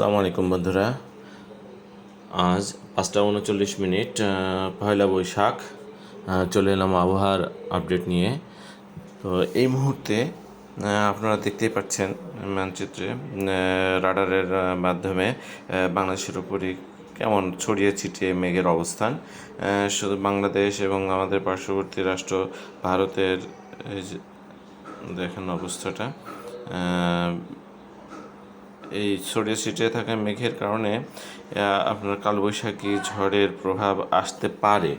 আসসালামু আলাইকুম বন্ধুরা। আজ পাঁচটা উনচল্লিশ মিনিট পয়লা বৈশাখ চলে এলাম আবহাওয়ার আপডেট নিয়ে। তো এই মুহূর্তে আপনারা দেখতেই পাচ্ছেন মানচিত্রে রাডারের মাধ্যমে বাংলাদেশের উপরই কেমন ছড়িয়ে ছিটিয়ে মেঘের অবস্থান। শুধু বাংলাদেশ এবং আমাদের পার্শ্ববর্তী রাষ্ট্র ভারতের দেখেন অবস্থাটা। এই ছড়িয়ে ছিটিয়ে থাকা মেঘের কারণে আপনার কালবৈশাখী ঝড়ের প্রভাব আসতে পারে।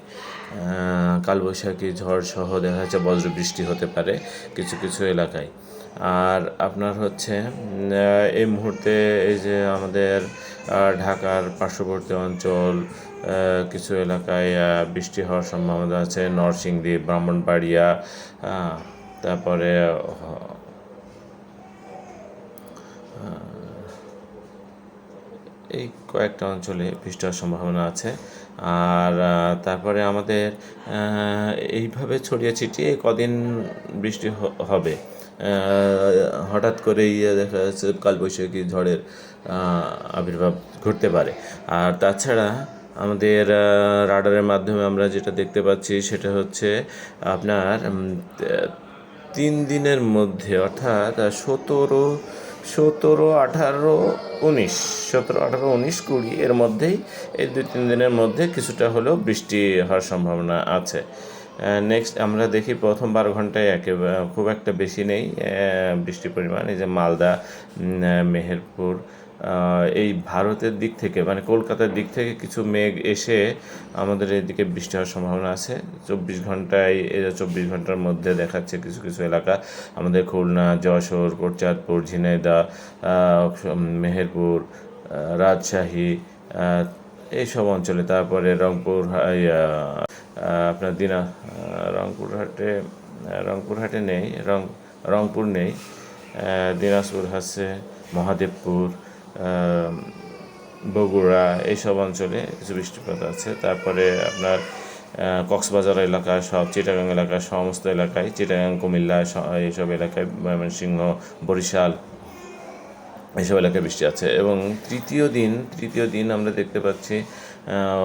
কালবৈশাখী ঝড় সহ দেখা যাচ্ছে বজ্রবৃষ্টি হতে পারে কিছু কিছু এলাকায়। আর আপনার হচ্ছে এই মুহূর্তে এই যে আমাদের ঢাকার পার্শ্ববর্তী অঞ্চল কিছু এলাকায় বৃষ্টি হওয়ার সম্ভাবনা আছে। নরসিংদী, ব্রাহ্মণবাড়িয়া তারপরে এই কয়েকটা অঞ্চলে বৃষ্টি হওয়ার সম্ভাবনা আছে। আর তারপরে আমাদের এইভাবে ছড়িয়ে ছিটিয়ে কদিন বৃষ্টি হবে। হঠাৎ করেই দেখা যাচ্ছে কালবৈশাখী ঝড়ের আবির্ভাব ঘটতে পারে। আর তাছাড়া আমাদের রাডারের মাধ্যমে আমরা যেটা দেখতে পাচ্ছি সেটা হচ্ছে আপনার তিন দিনের মধ্যে অর্থাৎ সতেরো সতেরো, আঠারো, উনিশ। সতেরো, আঠারো, উনিশ, কুড়ি এর মধ্যেই এই দুই, তিন দিনের মধ্যে কিছুটা হলেও বৃষ্টি হওয়ার সম্ভাবনা আছে। নেক্সট আমরা দেখি প্রথম বারো ঘন্টায় একে খুব একটা বেশি নেই বৃষ্টির পরিমাণ। এই যে মালদা মেহেরপুর এই ভারতের দিক থেকে মানে কলকাতার দিক থেকে কিছু মেঘ এসে আমাদের এদিকে বৃষ্টি হওয়ার সম্ভাবনা আছে। চব্বিশ ঘন্টায় চব্বিশ ঘণ্টার মধ্যে দেখাচ্ছে কিছু কিছু এলাকা। আমাদের খুলনা, যশোর, কোটচাঁদপুর ঝিনাইদা মেহেরপুর রাজশাহী এইসব অঞ্চলে। তারপরে রংপুর আপনার দিনা রংপুরহাটে রংপুরহাটে নেই, রং, রংপুর নেই। দিনাজপুর আছে, মহাদেবপুর বগুড়া এইসব অঞ্চলে কিছু বৃষ্টিপাত আছে। তারপরে আপনার কক্সবাজার এলাকা, সব চিটাগাং এলাকা, সমস্ত এলাকায়, চিটাগাং, কুমিল্লা এইসব এলাকায় ময়মনসিংহ, বরিশাল এইসব এলাকায় বৃষ্টি আছে। এবং তৃতীয় দিন তৃতীয় দিন আমরা দেখতে পাচ্ছি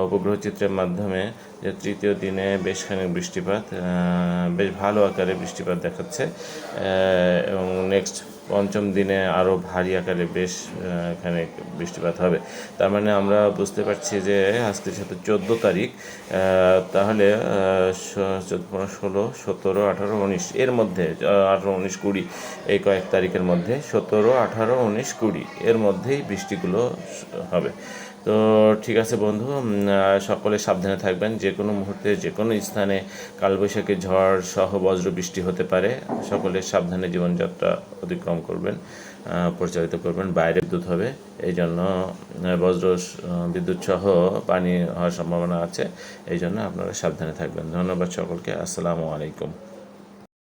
উপগ্রহ চিত্রের মাধ্যমে যে তৃতীয় দিনে বেশ খানিক বৃষ্টিপাত বেশ ভালো আকারে বৃষ্টিপাত দেখাচ্ছে। এবং নেক্সট পঞ্চম দিনে আরও ভারী আকারে বেশ এখানে বৃষ্টিপাত হবে। তার মানে আমরা বুঝতে পারছি যে আজকের সাথে চোদ্দ তারিখ তাহলে পনেরো, ষোলো, সতেরো, আঠারো, উনিশ, এর মধ্যে আঠারো, উনিশ, কুড়ি, এই কয়েক তারিখের মধ্যে সতেরো, আঠারো, উনিশ, কুড়ি, এর মধ্যেই বৃষ্টিগুলো হবে। তো ঠিক আছে বন্ধু সকলে সাবধানে থাকবেন। যে কোনো মুহূর্তে, যে কোনো স্থানে কালবৈশাখী ঝড় সহ বজ্র বৃষ্টি হতে পারে, সকলে সাবধানে জীবনযাত্রা অতিক্রম করবেন পরিচালিত করবেন, বাইরে বিদ্যুৎ হবে। এই জন্য বজ্র বিদ্যুৎ সহ পানি হওয়ার সম্ভাবনা আছে। এই জন্য আপনারা সাবধানে থাকবেন। ধন্যবাদ সকলকে। আসসালামু আলাইকুম।